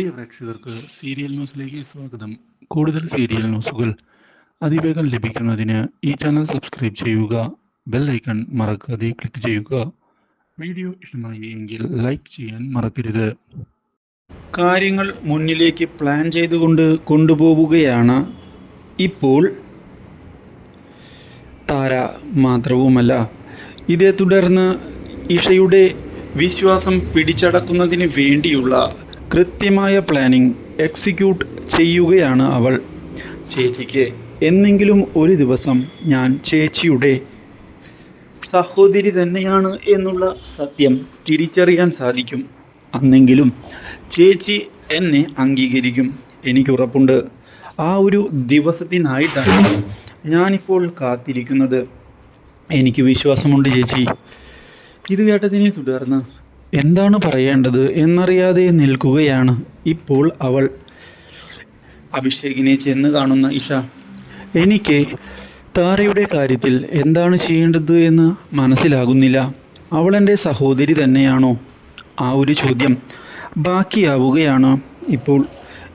പ്രിയ പ്രേക്ഷകർക്ക് സീരിയൽ ന്യൂസിലേക്ക് സ്വാഗതം. കൂടുതൽ സീരിയൽ ന്യൂസുകൾ അതിവേഗം ലഭിക്കുന്നതിന് ഈ ചാനൽ സബ്സ്ക്രൈബ് ചെയ്യുക ബെൽ ഐക്കൺ മറക്കാതെ ക്ലിക്ക് ചെയ്യുക. വീഡിയോ ഇഷ്ടമായി എങ്കിൽ ലൈക്ക് ചെയ്യാൻ മറക്കരുത്. കാര്യങ്ങൾ മുന്നിലേക്ക് പ്ലാൻ ചെയ്തുകൊണ്ട് കൊണ്ടുപോവുകയാണ്. ഇപ്പോൾ താര മാത്രവുമല്ല ഇതേ തുടർന്ന് ഇഷയുടെ വിശ്വാസം പിടിച്ചടക്കുന്നതിന് വേണ്ടിയുള്ള കൃത്യമായ പ്ലാനിംഗ് എക്സിക്യൂട്ട് ചെയ്യുകയാണ് അവൾ. ചേച്ചിക്ക് എന്നെങ്കിലും ഒരു ദിവസം ഞാൻ ചേച്ചിയുടെ സഹോദരി തന്നെയാണ് എന്നുള്ള സത്യം തിരിച്ചറിയാൻ സാധിക്കും. അന്നെങ്കിലും ചേച്ചി എന്നെ അംഗീകരിക്കും. എനിക്കുറപ്പുണ്ട് ആ ഒരു ദിവസത്തിനായിട്ടാണ് ഞാനിപ്പോൾ കാത്തിരിക്കുന്നത്. എനിക്ക് വിശ്വാസമുണ്ട് ചേച്ചി. ഇത് കേട്ടതിനെ തുടർന്ന് എന്താണ് പറയേണ്ടത് എന്നറിയാതെ നിൽക്കുകയാണ് ഇപ്പോൾ അവൾ. അഭിഷേകിനെ ചെന്ന് കാണുന്ന ഇഷ എനിക്ക് താരയുടെ കാര്യത്തിൽ എന്താണ് ചെയ്യേണ്ടത് എന്ന് മനസ്സിലാകുന്നില്ല. അവൾ എന്റെ സഹോദരി തന്നെയാണോ? ആ ഒരു ചോദ്യം ബാക്കിയാവുകയാണ് ഇപ്പോൾ.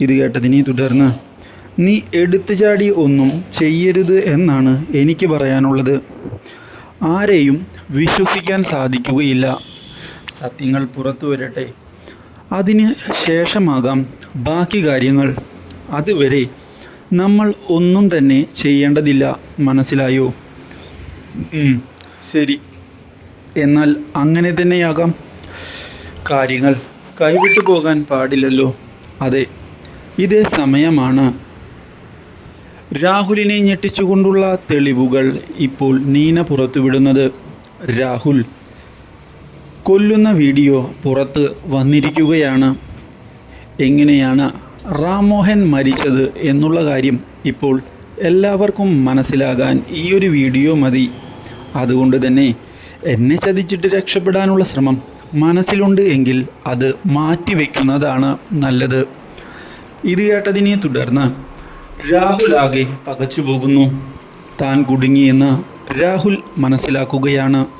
ഇത് കേട്ടതിനെ തുടർന്ന് നീ എടുത്തു ചാടി ഒന്നും ചെയ്യരുത് എന്നാണ് എനിക്ക് പറയാനുള്ളത്. ആരെയും വിശ്വസിക്കാൻ സാധിക്കുകയില്ല. സത്യങ്ങൾ പുറത്തു വരട്ടെ. അതിന് ശേഷമാകാം ബാക്കി കാര്യങ്ങൾ. അതുവരെ നമ്മൾ ഒന്നും തന്നെ ചെയ്യേണ്ടതില്ല മനസ്സിലായോ? ശരി. എന്നാൽ അങ്ങനെ തന്നെയാകാം. കാര്യങ്ങൾ കൈവിട്ടു പോകാൻ പാടില്ലല്ലോ. അതെ ഇതേ സമയമാണ്. രാഹുലിനെ ഞെട്ടിച്ചുകൊണ്ടുള്ള തെളിവുകൾ ഇപ്പോൾ നീന പുറത്തുവിടുന്നത്. രാഹുൽ കൊല്ലുന്ന വീഡിയോ പുറത്ത് വന്നിരിക്കുകയാണ്. എങ്ങനെയാണ് റാമോഹൻ മരിച്ചത് എന്നുള്ള കാര്യം ഇപ്പോൾ എല്ലാവർക്കും മനസ്സിലാകാൻ ഈ ഒരു വീഡിയോ മതി. അതുകൊണ്ട് തന്നെ എന്നെ ചതിച്ചിട്ട് രക്ഷപ്പെടാനുള്ള ശ്രമം മനസ്സിലുണ്ട് എങ്കിൽ അത് മാറ്റിവെക്കുന്നതാണ് നല്ലത്. ഇത് കേട്ടതിനെ തുടർന്ന് രാഹുൽ ആകെ പകച്ചു പോകുന്നു താൻ കുടുങ്ങിയെന്ന് രാഹുൽ മനസ്സിലാക്കുകയാണ്.